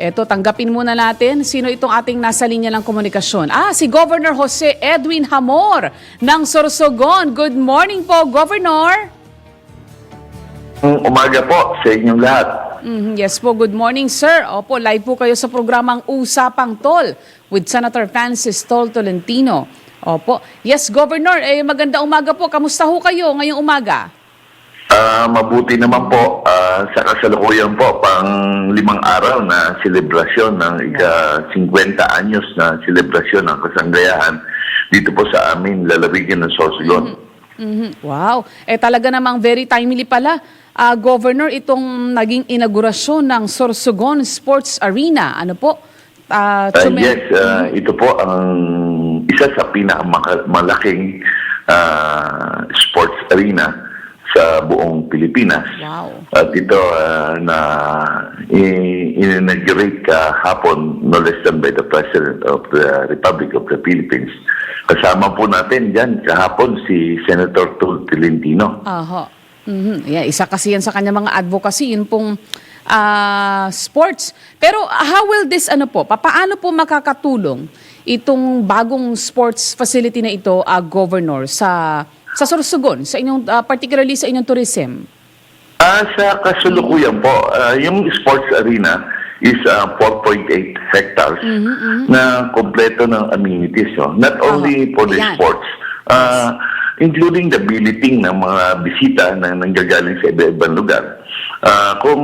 Eto, tanggapin muna natin sino itong ating nasa linya ng komunikasyon. Ah, si Governor Jose Edwin Hamor ng Sorsogon. Good morning po, Governor. Umaga po sa inyong lahat. Mhm, yes po, good morning sir. Opo, live po kayo sa programang Usapang Tol with Senator Francis Tol Tolentino. Opo. Yes, Governor, eh, maganda umaga po. Kamusta ho kayo ngayong umaga? Ah, mabuti naman po ah, sa kasalukuyan po pang limang araw na selebrasyon ng ika-50 anyos na selebrasyon ng kasanggayahan dito po sa amin lalawigan ng Sorsogon. Mhm. Wow. Eh talaga namang very timely pala, ah, Governor, itong naging inaugurasyon ng Sorsogon Sports Arena. Ano po? Ah, Chumen- yes, ah, ito po ang isa sa pinakamalaking ah, sports arena sa buong Pilipinas. Wow. At ito ah, na inaugurate kahapon no less than by the President of the Republic of the Philippines. Kasama po natin dyan kahapon si Senator Tul Tolentino. Aha. Mhm. Yeah, isa kasi yan sa kanya mga advocacy, yun pong ah, sports. Pero how will this, ano po, papaano po makakatulong itong bagong sports facility na ito, ah, Governor, sa sa Sorsogon, sa inyong, ah, particularly sa inyong tourism? Ah, sa kasulukuyan po, ah, yung sports arena is ah, 4.8 hectares na kompleto ng amenities. No? Not only Oo, for the ayan. sports, ah, including the billeting ng mga bisita na nanggagaling sa iba-ibang lugar. Ah, kung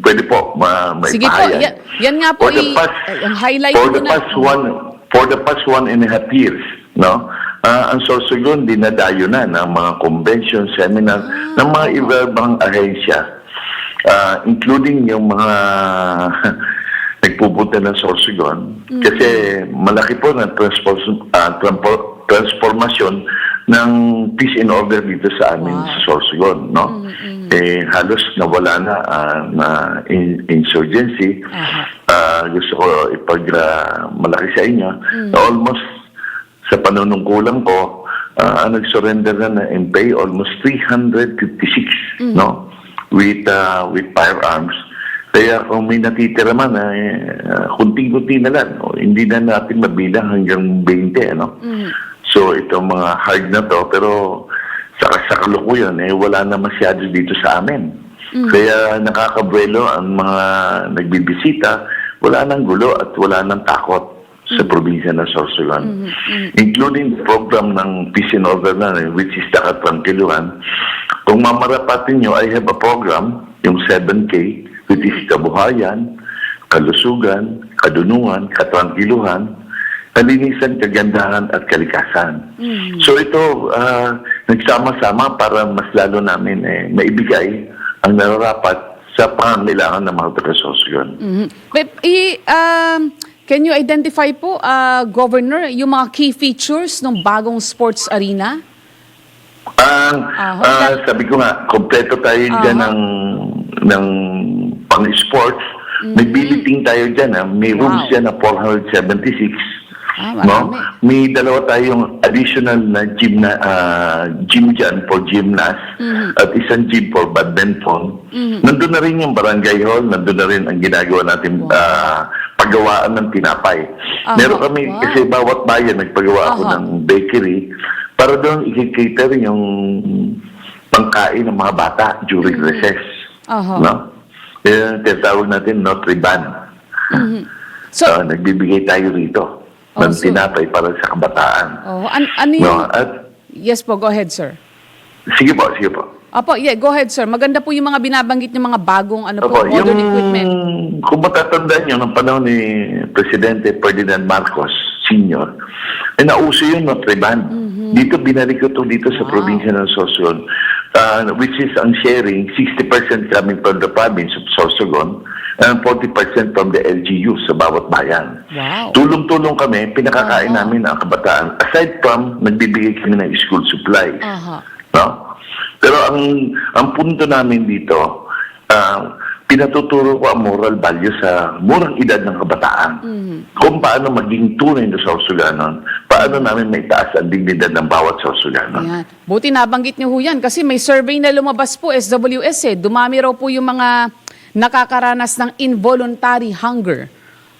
pwede po ma Sige po, maipahayag. yan, yan nga po, For the i- past, ang highlight for the na. past one for the past one and a half years, no? Ah, ang Sorsogon dinadayo na ng mga convention, seminar, Ah, ng mga iba-ibang ahensya, Ah, including yung mga nagpupunta ng Sorsogon. Mm. Kasi malaki po na transpor, ah, trampo- transformasyon ng peace and order dito sa amin Wow. sa Sorsogon, no? Eh, halos nawala na ah, na in- insurgency. Aha. Ah, gusto ko ipag malaki sa inyo na almost sa panunungkulan ko ah, nag-surrender na and pay almost 356 no? With ah, with firearms. Kaya kung may natitira man eh, ah, kunting-kunti na lang no? hindi na natin mabilang hanggang 20 ano? So itong mga hard na to pero sa, sa kalukuyan eh wala na masyado dito sa amin. Kaya nakakabuelo ang mga nagbibisita, wala nang gulo at wala nang takot sa probinsya ng Sorsogon. Including the program ng Peace and Order na, eh, which is the Katranquiluhan. Kung mamarapatin nyo, I have a program, yung 7K, which is kabuhayan, kalusugan, kadunungan, katranquiluhan, kalinisan, kagandahan at kalikasan. So ito, ah, nagsama-sama para mas lalo namin eh, maibigay ang nararapat sa pangangailangan ng mga taga-Sorsogon. Mhm. Pe- i- um, can you identify po, ah, Governor, yung mga key features ng bagong sports arena? Ang Aha. ah, sabi ko nga, kompleto tayo dyan ng, ng pang-sports. May billeting tayo dyan. ah. May rooms Wow. dyan na 476. Ah, no? marami. May dalawa tayong additional na gym na ah, gym dyan for gymnast at isang gym for badminton. Nandun na rin yung barangay hall, nandun na rin ang ginagawa natin ah, paggawaan ng tinapay. Aha, Meron kami, wow. kasi bawat bayan nagpagawa ako Aha. ng bakery para doon i-cater yung pangkain ng mga bata during recess. Aha. No? Yan ang tinatawag natin Notre Dame. So, Ah, nagbibigay tayo rito Oh, ng so- tinapay para sa kabataan. oh, an- ano yung... No? At, Yes po, go ahead, sir. sige po, sige po. Opo, yeah, go ahead, sir. Maganda po yung mga binabanggit ng mga bagong ano po, Opo, modern equipment. Kung matatandaan nyo, ng panahon ni Presidente Ferdinand Marcos Sr., eh, nauso yun Notre Dame. Dito, binalik ko to dito sa Mm-hmm. Wow. probinsya ng Sorsogon, uh, which is ang sharing, 60% coming from the province of Sorsogon, and 40% from the LGU sa bawat bayan. Wow. Tulong-tulong kami, pinakakain Aha. namin ang kabataan. Aside from, nagbibigay kami ng school supplies. Aha. No? Pero ang ang punto namin dito, ah, pinatuturo ko ang moral value sa murang edad ng kabataan. Kung paano maging tunay na Sorsoganon, paano namin maitaas ang dignidad ng bawat. Ayan. Buti nabanggit niyo ho yan kasi may survey na lumabas po, SWS eh. Dumami raw po yung mga nakakaranas ng involuntary hunger.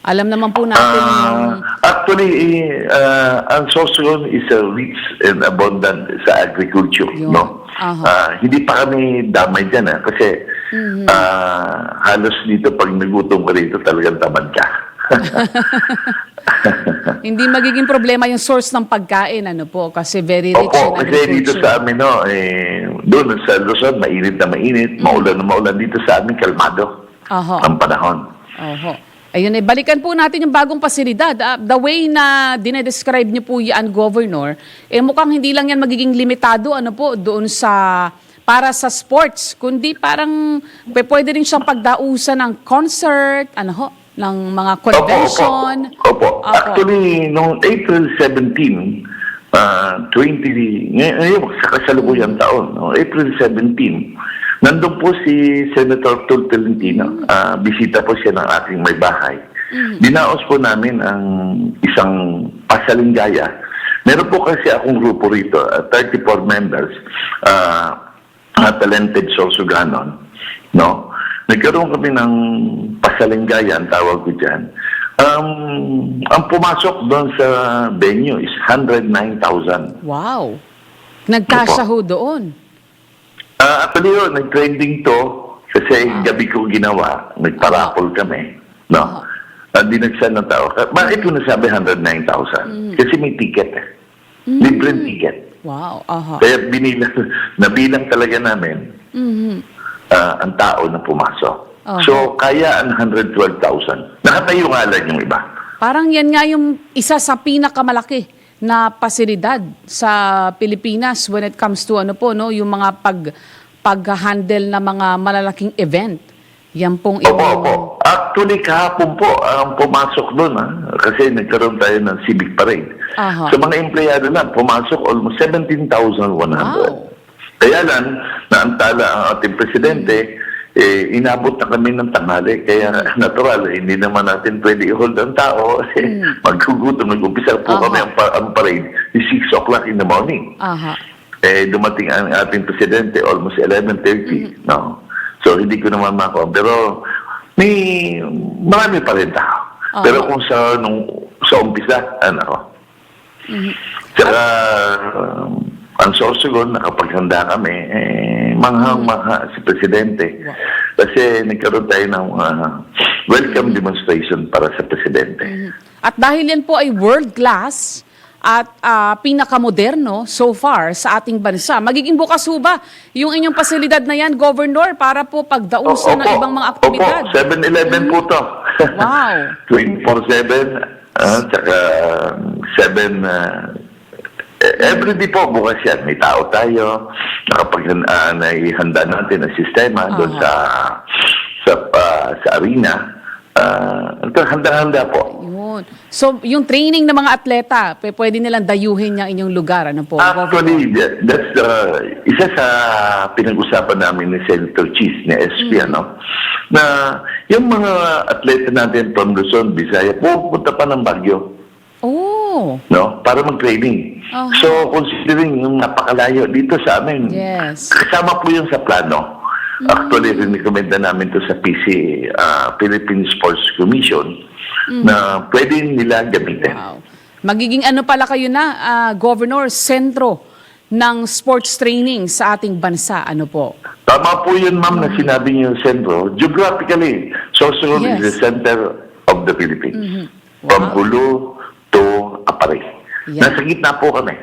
Alam naman po natin yung... Ah, actually, ah, ang Sorsogon is a rich and abundant sa agriculture, Yun. no? Aha. Ah, hindi pa kami damay dyan, ah, kasi Mm-hmm. ah, halos dito, pag nagutom ka dito, talagang tamad ka. Hindi magiging problema yung source ng pagkain, ano po, kasi very rich Opo, kasi dito sa amin, no, eh, doon sa Luzon, mainit na mainit, maulan na maulan. Dito sa amin, kalmado Aha. ang panahon. Oho. Ayun eh, balikan po natin yung bagong pasilidad. Ah, the way na dinedescribe niyo po yan, Governor, eh mukhang hindi lang yan magiging limitado ano po doon sa para sa sports, kundi parang pwede rin siyang pagdausan ng concert, ano ho, ng mga convention. Opo, opo. Opo. Actually, noong April 17, ah 20, ngay- ngayon, sa kasalukuyang taon, no, April 17, nandun po si Senator Tul Tolentino. Ah, bisita po siya ng aking may bahay. Dinaos po namin ang isang pasalinggaya. Meron po kasi akong grupo rito, ah, 34 members, ah, mga talented Sorsoganon, no? Nagkaroon kami ng pasalinggaya, ang tawag ko dyan. Um, ang pumasok doon sa venue is 109,000. Wow. Nagkasya ho doon. Ah, actually yun, nag-trending to kasi gabi ko ginawa, nagparapol kami. No? Uh, dinagsan ng tao. Ah, Bakit ko nasabi 109,000? Kasi may ticket eh. Libreng ticket. Wow. Aha. Kaya binilang, nabilang talaga namin Mhm. ah, ang tao na pumasok. Oh. So, kaya ang 112,000. Nakatayo nga lang yung iba. Parang yan nga yung isa sa pinakamalaki na pasilidad sa Pilipinas when it comes to ano po no yung mga pag pag-handle na mga malalaking event. Yan pong Opo, inyong- opo. Actually, kahapon po ang pumasok doon, ha? kasi nagkaroon tayo ng civic parade. Aha. Sa mga empleyado lang, pumasok almost 17,100. Wow. Kaya lang, naantala ang ating presidente, eh, inabot na kami ng tanghali. Kaya natural, eh, hindi naman natin pwede i-hold ang tao. Kasi magkugutom, nag-umpisa po. Aha. kami ang, pa- ang parade is 6 o'clock in the morning Aha. eh dumating ang ating presidente almost 11:30 no so hindi ko naman mako pero may marami pa rin tao Oo. pero kung sa nung sa umpisa ano Tsaka, um, ang Sorsogon, nakapaghanda kami, eh, manghang-mangha si Presidente. Kasi nagkaroon tayo ng ah, welcome demonstration para sa Presidente. At dahil yan po ay world class at ah, pinakamoderno so far sa ating bansa, magiging bukas ho ba yung inyong pasilidad na yan, Governor, para po pagdausan ng ibang mga aktibidad? Opo, 7-Eleven po to. Wow. 24-7, ah, tsaka 7, uh, everyday po bukas yan. May tao tayo, nakapag uh, naihanda natin ang sistema doon Aha. sa sa ah, sa arena. Uh, handa-handa po. Yun. So, yung training ng mga atleta, pwede nilang dayuhin yung inyong lugar. Ano po? Actually, that- that's the, isa sa pinag-usapan namin ni Senator Cheese, ni SP, Mm. ano, na yung mga atleta natin from Luzon, Visaya, pupunta pa ng Baguio, Oh, no, para mag-training. Aha. So, considering yung napakalayo dito sa amin, Yes. kasama po yun sa plano. Actually, rinrekomenda namin to sa PC, ah, Philippine Sports Commission, na pwede nila gamitin. wow. Magiging ano pala kayo na, ah, Governor, sentro ng sports training sa ating bansa. Ano po? Tama po yun, ma'am, na sinabi niyo sentro. Geographically, Sorsogon Yes. is the center of the Philippines. From Wow. Hulu to Yeah. Nasa gitna po kami.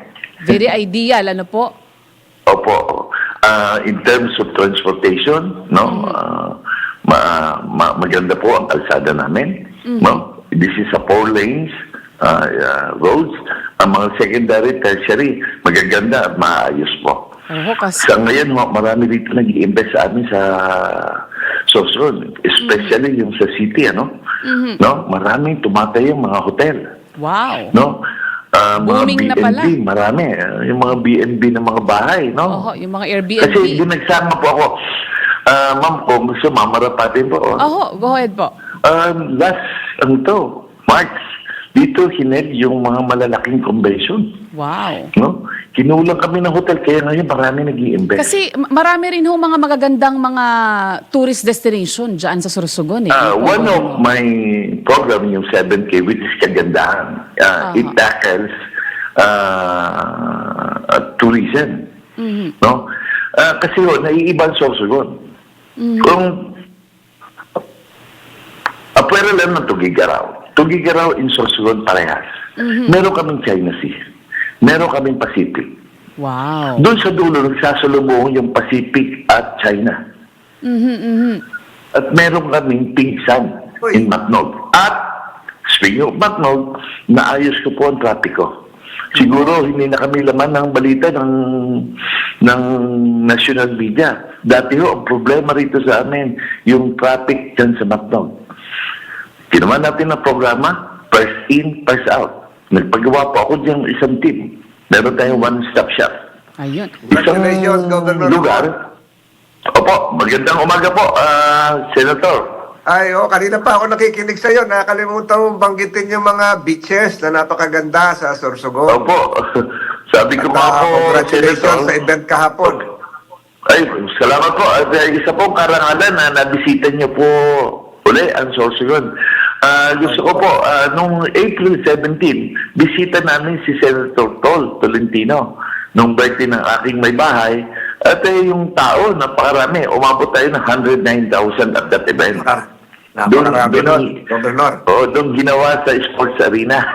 Very ideal. Ano po? Opo. Ah, in terms of transportation, no, ah, ma- ma- maganda po ang kalsada namin. No? This is a four lanes ah, ah, roads. Ang mga secondary, tertiary, magaganda at maayos po. Oo, kasi... Sa ngayon, ma- marami dito nag-i-invest sa amin sa Sorsogon, especially yung sa city, ano? No? Maraming tumatay yung mga hotel, Wow. no? Ah, Booming na mga pala. B&B, marami. Yung mga B&B ng mga bahay, no? Oo, yung mga Airbnb. Kasi hindi nagsama po ako. Ah, ma'am, kung gusto, mamarapatin po. Oo, go ahead po. Um, last, ano to, March, dito hined yung mga malalaking convention. Wow. No? Kinulang kami ng hotel, kaya ngayon marami nag invest Kasi ma- marami rin ho mga magagandang mga tourist destination dyan sa Sorsogon. Eh. Uh, one of my program, yung 7K, which is kagandahan, uh, Aha. it tackles uh, uh, tourism. Mhm. No? Ah, kasi ho, naiiba ang Sorsogon. Kung apwera lang ng Tugigaraw. Tugigaraw in Sorsogon parehas. Meron kaming China Sea. Meron kaming Pacific. Wow. Doon sa dulo, nagsasalubong yung Pacific at China. Mhm, mhm. At meron kaming Pingsan Uy. in Matnog. Of Matnog, naayos ko po ang trapiko. Siguro hindi na kami laman ng balita ng ng national media. Dati ho, ang problema rito sa amin, yung traffic dyan sa Matnog. Ginawa natin ang programa, first in, first out. Nagpagawa po ako dyan isang team. Meron tayong one-stop shop. Ayun. Congratulations, Governor. lugar. Opo, magandang umaga po, ah, Senator. Ay, oh, kanina pa ako nakikinig sa iyo. Nakalimutan mo banggitin yung mga beaches na napakaganda sa Sorsogon. Opo, sabi ko nga po, congratulations sa event kahapon. Ay, salamat po. At uh, isa pong karangalan na nabisita niyo po uli ang Sorsogon. Ah, gusto ko po, ah, nung April 17, bisita namin si Senator Tol Tolentino nung birthday ng aking may bahay. At eh, yung tao, napakarami. Umabot tayo ng 109,000 at that event. Ah, Doon- Napakarami doon- nun, Governor. Oo, doon ginawa sa sports arena.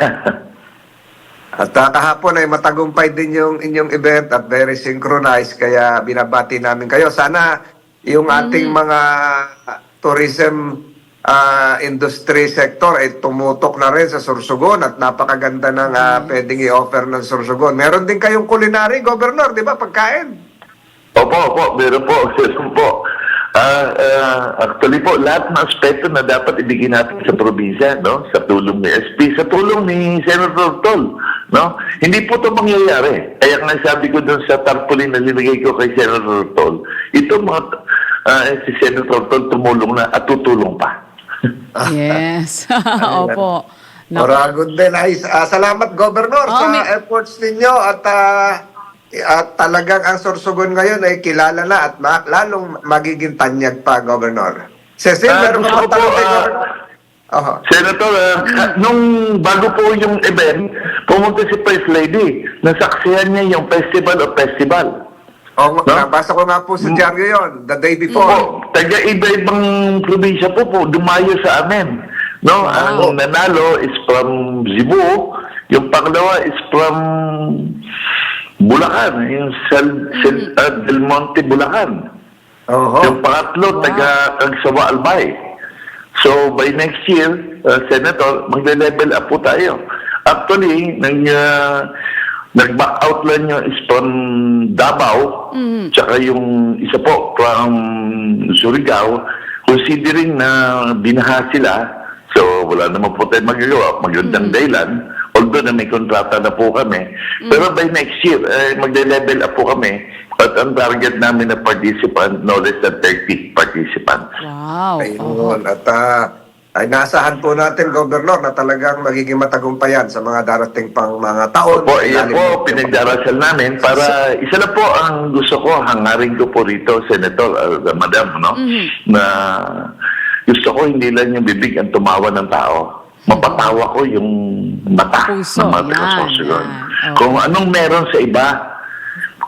At ah, kahapon ay matagumpay din yung inyong event at very synchronized kaya binabati namin kayo. Sana yung ating mga tourism ah, industry sector ay tumutok na rin sa Sursugon at napakaganda ng ah, pwedeng i-offer ng Sursugon. Meron din kayong culinary, Governor, di ba? Pagkain. Opo, opo, meron po, meron po. Ah, ah, actually po, lahat ng aspeto na dapat ibigay natin sa probinsya, no? Sa tulong ni SP, sa tulong ni Senator Tol, no? Hindi po ito mangyayari. Kaya nga sabi ko doon sa tarpaulin na linagay ko kay Senator Tol, ito mga, ah, si Senator Tol tumulong na at tutulong pa. Yes. Opo. Maragod din. Ay, ah, salamat, Governor, Oo, sa may- efforts ninyo at ah, at talagang ang Sorsogon ngayon ay kilala na at ma- lalong magiging tanyag pa, Governor. Cecil, Ah, meron ka po, kay Governor? Oho. Senator, ka- nung bago po yung event, pumunta si First Lady, nasaksihan niya yung festival of festival. Oh, No? nabasa ko nga po sa diaryo yon the day before. Po, taga iba-ibang probinsya po po, dumayo sa amin. No, ang nanalo is from Cebu, yung pangalawa is from Bulacan, yung Sel, Sel, uh, Del Monte, Bulacan. Oho. Yung pangatlo, taga Cagsawa, Albay. So, by next year, uh, Senator, magle-level up po tayo. Actually, nag, uh, nag-back out lang nyo is from Davao, tsaka yung isa po from Surigao, considering na binaha sila, so wala naman po tayo magagawa, magandang dahilan, although na may kontrata na po kami. Pero by next year, eh, magle-level up po kami at ang target namin na participant, no less than 30 participants. Wow. Ayun. At ah, ay nasahan po natin, Governor, na talagang magiging matagumpayan sa mga darating pang mga taon. Opo, iyan po, pinagdarasal namin para isa na po ang gusto ko, hangarin ko po rito, Senator, uh, Madam, no? Na gusto ko hindi lang yung bibig ang tumawa ng tao. Mapatawa ko yung mata Puso, ng mga taga-Sorsogon. yan. Okay. Kung anong meron sa iba,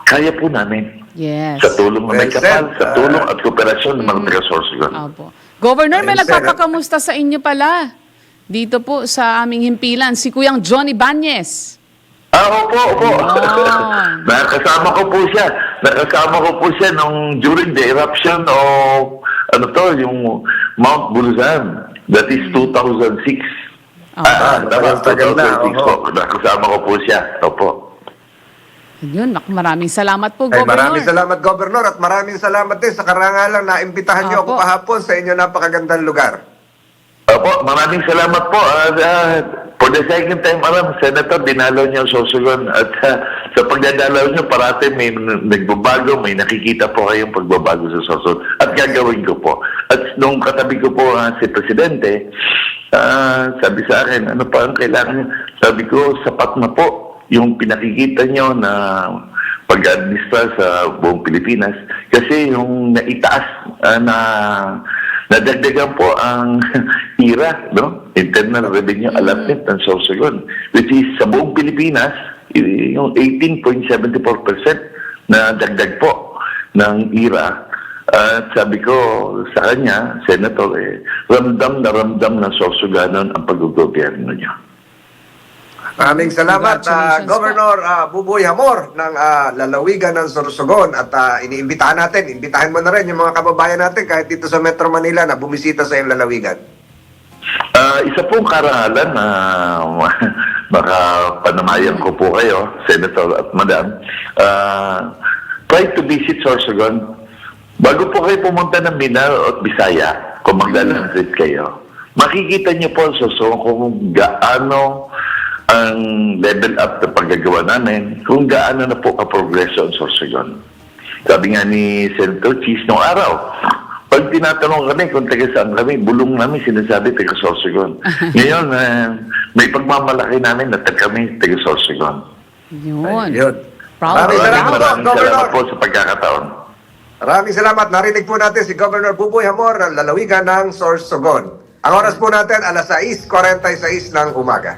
kaya po namin. Yes. Sa tulong ng may Well kapal, said. sa tulong at kooperasyon ng mga taga-Sorsogon. Opo. Governor, may nagpapakamusta sa inyo pala. Dito po sa aming himpilan, si Kuyang Johnny Banyes. Ah, opo, opo. Ayun. Nakasama ko po siya. Nakasama ko po siya nung during the eruption of ano to, yung Mount Bulusan. That is 2006. Ah, Ah, ah, tama, tagal na, 2006 oho. Nakasama ko po siya. Opo. Yun, naku, maraming salamat po, Ay, Governor. maraming salamat, Governor, at maraming salamat din sa karangalang na imbitahan niyo ako kahapon sa inyo napakagandang lugar. Opo, maraming salamat po. Ah, ah, for the second time, alam, Senator, dinalaw niyo ang Sorsogon. At ah, sa pagdadalaw niyo, parati may nagbabago, may nakikita po kayong pagbabago sa Sorsogon. At gagawin ko po. At nung katabi ko po ah, si Presidente, ah, sabi sa akin, ano pa ang kailangan niyo? Sabi ko, sapat na po yung pinakikita nyo na pag-administra sa buong Pilipinas kasi yung naitaas ah, na nadagdagan po ang IRA, no? Internal Revenue Allotment ng Sorsogon, which is sa buong Pilipinas, yung 18.74% na dagdag po ng IRA. At sabi ko sa kanya, Senator, eh, ramdam na ramdam ng Sorsoganon ang pag-gobyerno niya. Maraming salamat, Congratulations Governor ah, Buboy Hamor ng ah, lalawigan ng Sorsogon at ah, iniimbitahan natin, imbitahan mo na rin yung mga kababayan natin kahit dito sa Metro Manila na bumisita sa iyong lalawigan. Ah, isa pong karangalan na baka panamayan ko po kayo, Senator at Madam. Ah, try to visit Sorsogon. Bago po kayo pumunta ng Mindanao at Bisaya, kung maglalang trip kayo, makikita niyo po sa Sorsogon kung gaano ang level up na paggagawa namin, kung gaano na po ka-progreso ang Sorsogon. Sabi nga ni Senator Cheese nung araw, pag tinatanong kami kung taga saan kami, bulong namin sinasabi taga Sorsogon. Ngayon, ah, may pagmamalaki namin na taga kami taga Sorsogon. Yun. Yun. Proud Maraming Maraming maraming Governor. salamat po sa pagkakataon. Maraming salamat. Narinig po natin si Governor Buboy Hamor ng lalawigan ng Sorsogon. Ang oras po natin, alas 6.46 ng umaga.